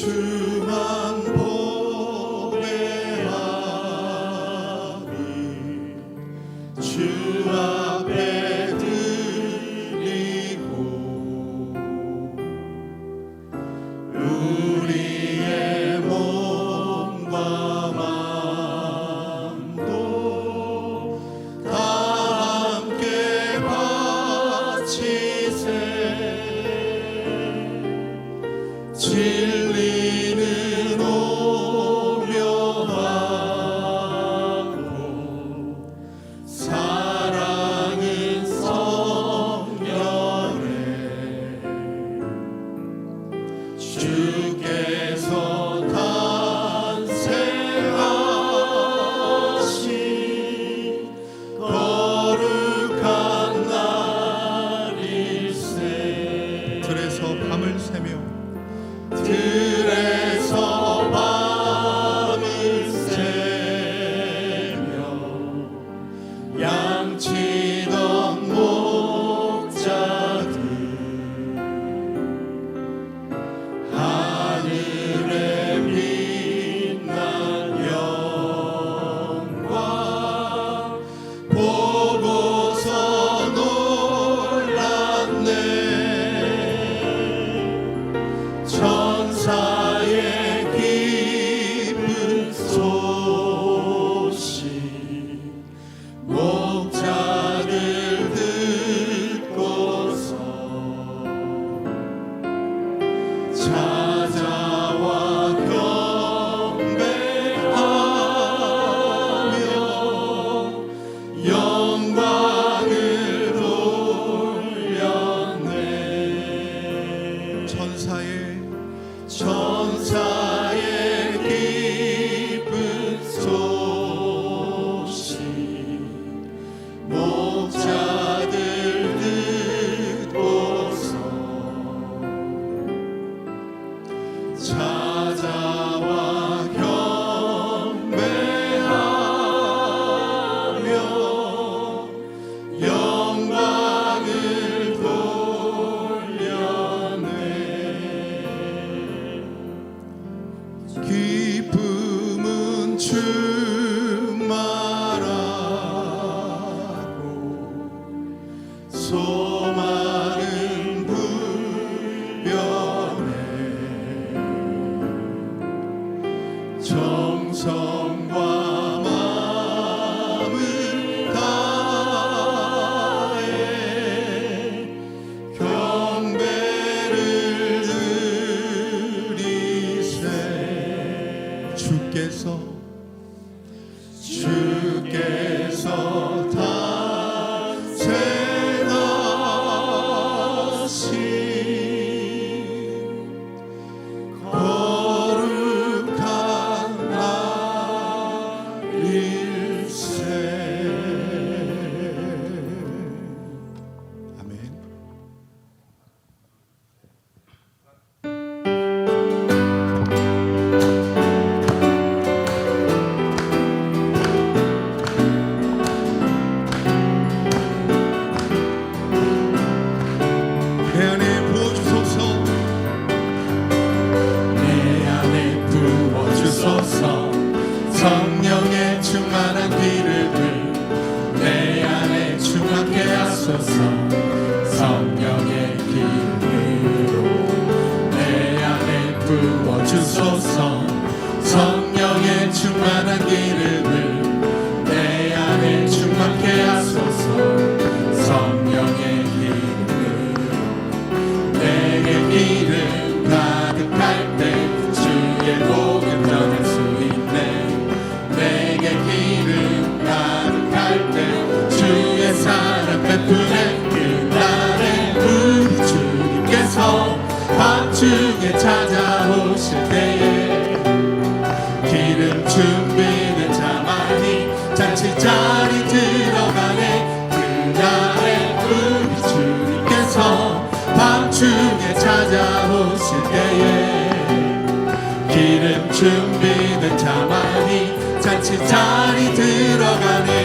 to to 저 Watch watches your song. 잔치 자리 들어가네. 그날의 우리 주님께서 밤중에 찾아오실 때에 기름 준비된 자만이 잔치 자리 들어가네.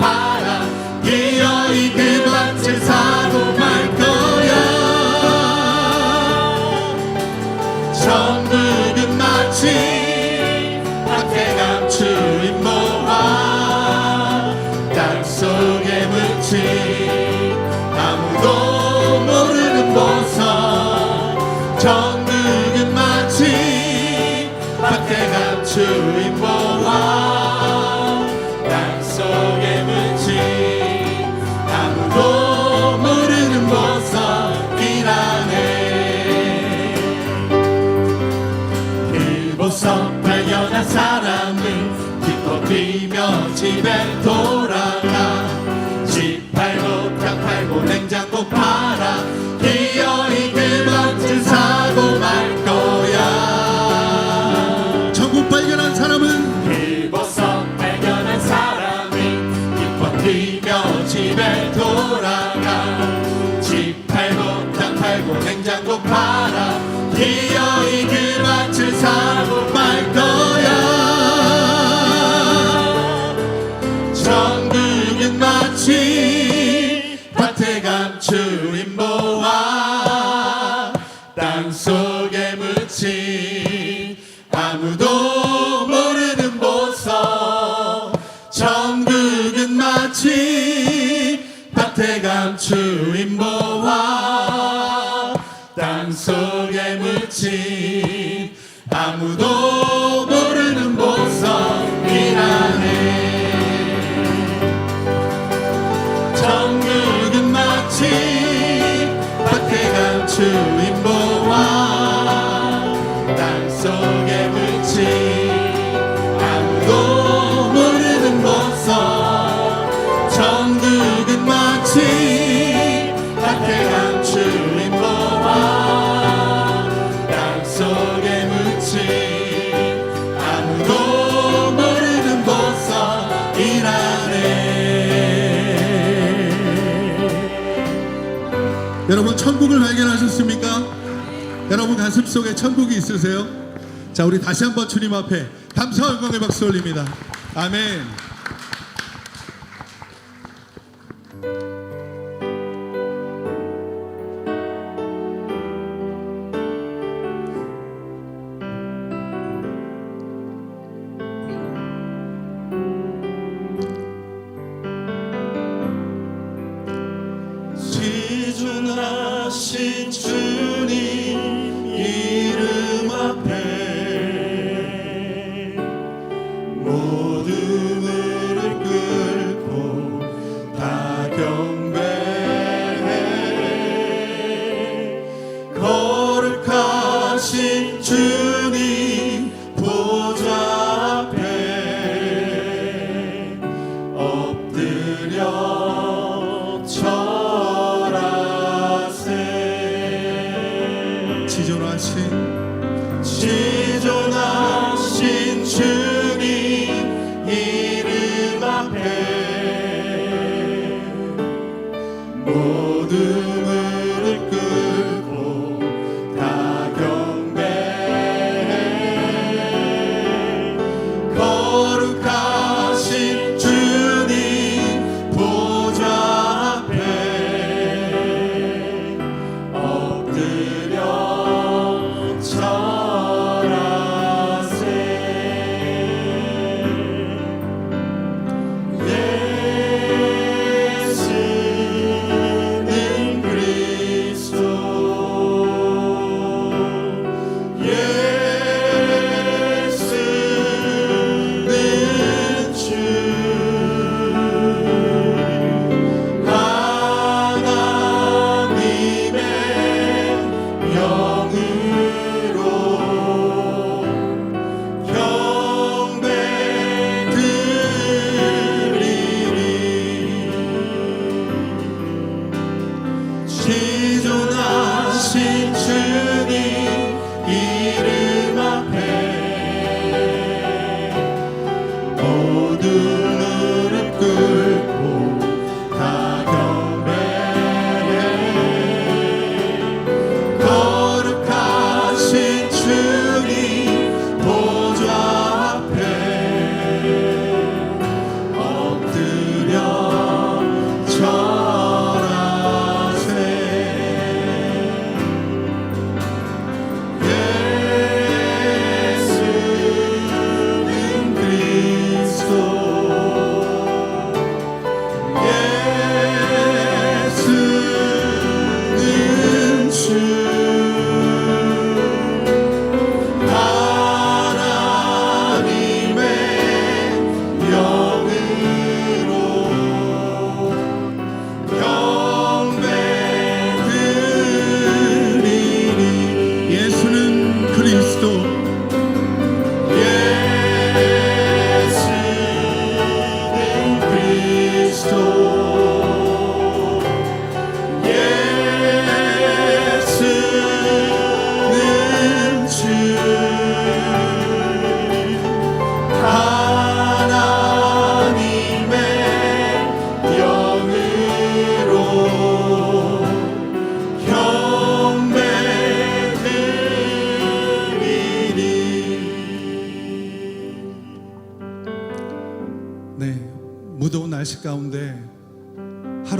바라. 기어이 그 밭을 사도할 거야. 천국은 마치 밭에 감추인 모아 땅 속에 묻힌 바람. 주인보와 땅속에 묻힌 아무도 속에 천국이 있으세요? 자, 우리 다시 한번 주님 앞에 감사와 영광의 박수 올립니다. 아멘. 신주 능력 저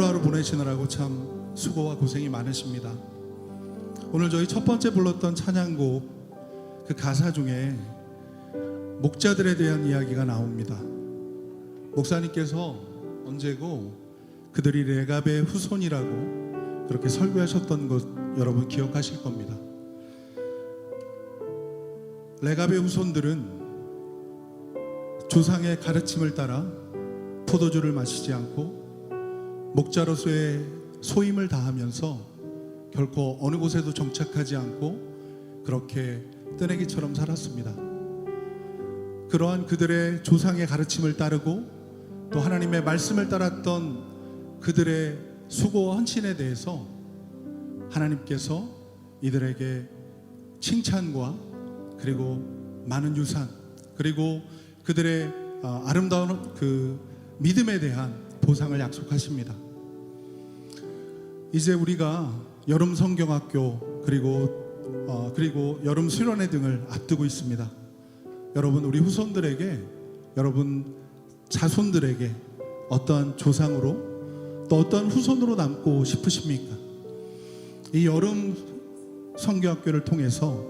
하루하루 보내시느라고 참 수고와 고생이 많으십니다. 오늘 저희 첫 번째 불렀던 찬양곡 그 가사 중에 목자들에 대한 이야기가 나옵니다. 목사님께서 언제고 그들이 레갑의 후손이라고 그렇게 설교하셨던 것 여러분 기억하실 겁니다. 레갑의 후손들은 조상의 가르침을 따라 포도주를 마시지 않고 목자로서의 소임을 다하면서 결코 어느 곳에도 정착하지 않고 그렇게 뜨내기처럼 살았습니다. 그러한 그들의 조상의 가르침을 따르고 또 하나님의 말씀을 따랐던 그들의 수고와 헌신에 대해서 하나님께서 이들에게 칭찬과 그리고 많은 유산 그리고 그들의 어, 아름다운 그 믿음에 대한 보상을 약속하십니다. 이제 우리가 여름 성경학교 그리고 어, 그리고 여름 수련회 등을 앞두고 있습니다. 여러분 우리 후손들에게 여러분 자손들에게 어떠한 조상으로 또 어떠한 후손으로 남고 싶으십니까? 이 여름 성경학교를 통해서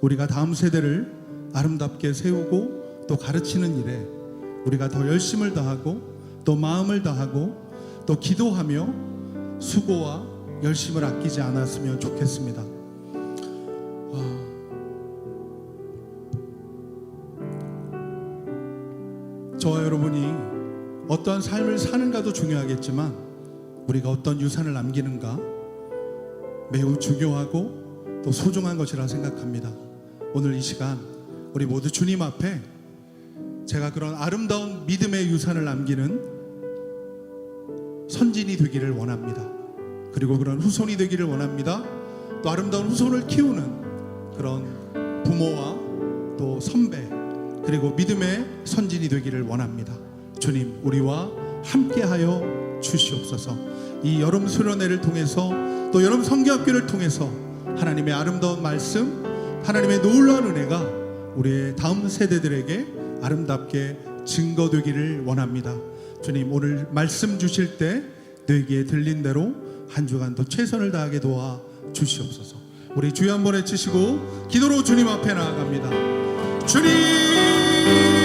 우리가 다음 세대를 아름답게 세우고 또 가르치는 일에 우리가 더 열심을 다하고 또 마음을 다하고 또 기도하며 수고와 열심을 아끼지 않았으면 좋겠습니다. 아, 저와 여러분이 어떠한 삶을 사는가도 중요하겠지만 우리가 어떤 유산을 남기는가 매우 중요하고 또 소중한 것이라 생각합니다. 오늘 이 시간 우리 모두 주님 앞에 제가 그런 아름다운 믿음의 유산을 남기는 선진이 되기를 원합니다. 그리고 그런 후손이 되기를 원합니다. 또 아름다운 후손을 키우는 그런 부모와 또 선배 그리고 믿음의 선진이 되기를 원합니다. 주님 우리와 함께하여 주시옵소서. 이 여름 수련회를 통해서 또 여름 성경학교를 통해서 하나님의 아름다운 말씀, 하나님의 놀라운 은혜가 우리의 다음 세대들에게 아름답게 증거되기를 원합니다. 주님 오늘 말씀 주실 때 뇌기에 들린 대로 한 주간도 최선을 다하게 도와 주시옵소서. 우리 주여 한번 외치시고 기도로 주님 앞에 나아갑니다. 주님